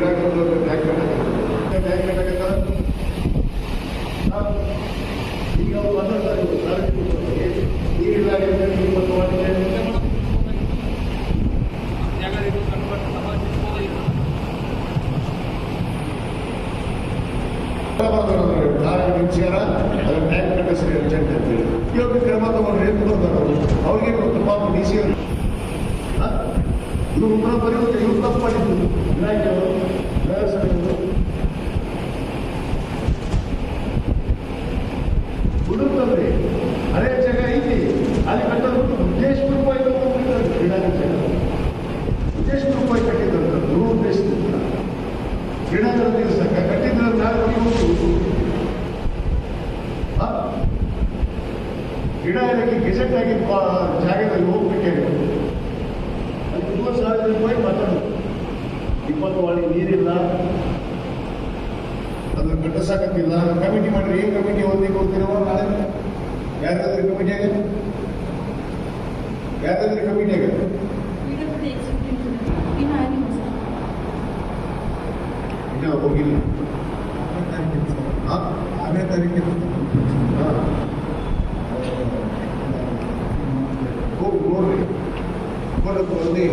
ಕ್ರೀಡಾಂಗಣದಲ್ಲಿ bag bag ಕಟ್ಟಾಗತ್ತ ಈಗ ಅವ್ರು ನೀರಿಲ್ಲ ಅದನ್ನ ಟ್ಯಾಂಕ್ ಕಟ್ಟಿಸ್ರಿ ಅರ್ಜೆಂಟ್ ಅವರು ಅವ್ರಿಗೆ ಪಾಪ ಡಿ ಸಿ ಅವರು ಇವ್ರು ಬರೀಬೇಕು ಇವ್ರು ತಪ್ಪು ಮಾಡಿದ್ರು ಇಲಾಖೆಯವರು ನಗರಸಭೆಯವರು ಹುಡುಕ್ತಂದ್ರೆ ಹಳೆ ಜಾಗ ಐತಿ ಅಲ್ಲಿ ಕಟ್ಟೋದು ಉದ್ದೇಶ ರೂಪಾಯಿ ತಗೊಂಡ್ಬಿಡ್ತಾರೆ ಕ್ರೀಡಾಂಗಣ ಉದ್ದೇಶ ರೂಪಾಯಿ ಕಟ್ಟಿದ್ದಂತ ನೂರು ಉದ್ದೇಶದಿಂದ ಕ್ರೀಡಾಂಗಣ ನಿಲ್ಲಿಸಕ್ಕ ಕಟ್ಟಿದ್ರೆ ನಾಳೆ ಹೋಗಿ ಗಿಡ ಇಲಾಖೆ ಗೆಜೆಟ್ ಆಗಿದ್ದ ಜಾಗದಲ್ಲಿ ಹೋಗ್ಬೇಕಾಗಿ ಅಲ್ಲಿ ತುಂಬ ಸಾವಿರ ರೂಪಾಯಿ ಮಾತಾಡೋದು ಇಪ್ಪತ್ತು ವಾಳಿ ನೀರಿಲ್ಲ. ಅದನ್ನು ಕಟ್ಟಿಸಕತ್ತಿಲ್ಲ ಕಮಿಟಿ ಮಾಡಿರಿ, ಏನು ಕಮಿಟಿ ಓದಿ ಹೋಗ್ತಿರೋ ನಾಳೆ? ಯಾರಾದ್ರೂ ಕಮಿಟಿಯಾಗ ಯಾರಾದ್ರೂ ಕಮಿಟಿಯಾಗ ಇನ್ನ ಹೋಗಿಲ್ಲ? ಆರನೇ ತಾರೀಕಿಗೆ ಹಾ. ಹೋಗಿ ನೋಡ್ರಿ ಕೊಡಕ್ಕೆ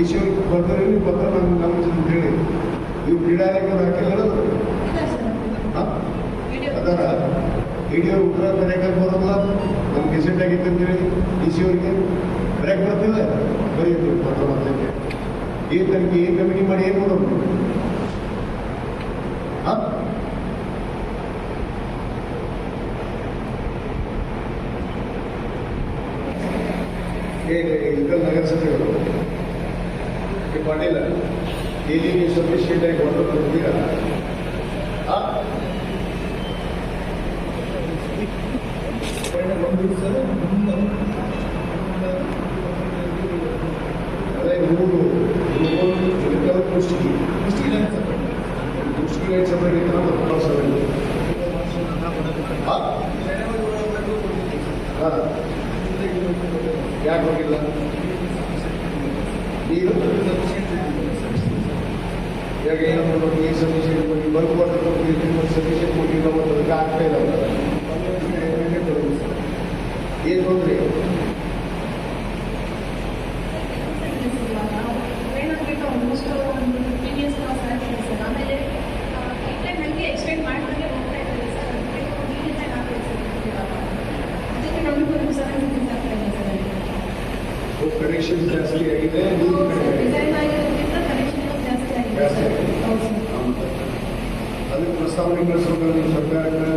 ಈಶ್ವರ ಬರ್ತಾರೆ ನೀವು ಬರ್ತಾರೆ ನಮ್ಮ ನಮ್ಮ ಜೊತೆ ಹೇಳಿ. ನೀವು ಕ್ರೀಡಾಲಯಕ್ಕೆ ಹಾಕಿಲ್ಲ ಅದರ ವಿಡಿಯೋ ಉತ್ತರ ಬರೆಯಕ್ಕೆ ಬರೋಲ್ಲ ನಮ್ಗೆ ಡಿಸೆಂಟ್ ಆಗಿತ್ತು ಅಂತೇಳಿ ಡಿ ಸಿ ಅವರಿಗೆ ಬರೆಯಕ್ಕೆ ಬರ್ತಿಲ್ಲ ಬರೀತೀವಿ ಪತ್ರ ಮಾತಕ್ಕೆ ಏನ್ ಏನ್ ಕಮಿಟಿ ಮಾಡಿ ಏನ್ ಮಾಡೋದು? ಈ ಮಾಡಿಲ್ಲ. ಇಲ್ಲಿ ನೀವು ಸಫಿಷಿಯಂಟ್ ಆಗಿ ಹೊರಟು ಸಲ ಅದೇ ಮೂರು ದೃಷ್ಟಿಗೆ ಇಷ್ಟು ಇಲ್ಲ ಸಪರೇಟ್ ಕುಷ್ಟಗಿ ಲೈಟ್ ಸಪರೇಟ್ ಯಾಕೆ ನಮ್ಮ ಕ್ಲಾಸ್ ಆ? ಹಾ. ಯಾಕೆ ಹೋಗಿಲ್ಲ ನೀರು ಇವಾಗ ಏನು ಮಾಡೋದು ಈ ಸಫಿಷಿಯಂಟ್ ಕೊಡಿ ಬಲ್ಕ್ ವಾಟರ್ ಕೊಡಿ ಸಫಿಷಿಯಂಟ್ ಕೊಟ್ಟಿಲ್ಲ ಮತ್ತು ಅದಕ್ಕೆ ಆಗ್ತಾ ಇಲ್ಲ ಏನು ತೊಂದರೆ ಎಕ್ಸ್ಪೆಕ್ಟ್ ಮಾಡ್ತಾರೆ ಹೋಗ್ತಾ ಇದ್ದಾರೆ ಸರ್ ಅದಕ್ಕೆ ನಮಗೂ ಸರ್ ಕನೆಕ್ಷನ್ ಜಾಸ್ತಿ ಆಗಿದೆ ನೀರು ಕಡಿಮೆ ಆಗಿದೆ ಡಿಸೈನ್ ಆಗಿರೋದ್ರಿಂದ ಕನೆಕ್ಷನ್ ಜಾಸ್ತಿ ಆಗಿದೆ ಜಾಸ್ತಿ ಸರ್ ಆಗಿದೆ. ಜಾಸ್ತಿ ಆಗಿದೆ ಅದಕ್ಕೆ ಪ್ರಸ್ತಾವನೆ ಕಳಿಸೋದು ನಿಮ್ಮ ಸರ್ಕಾರಕ್ಕೆ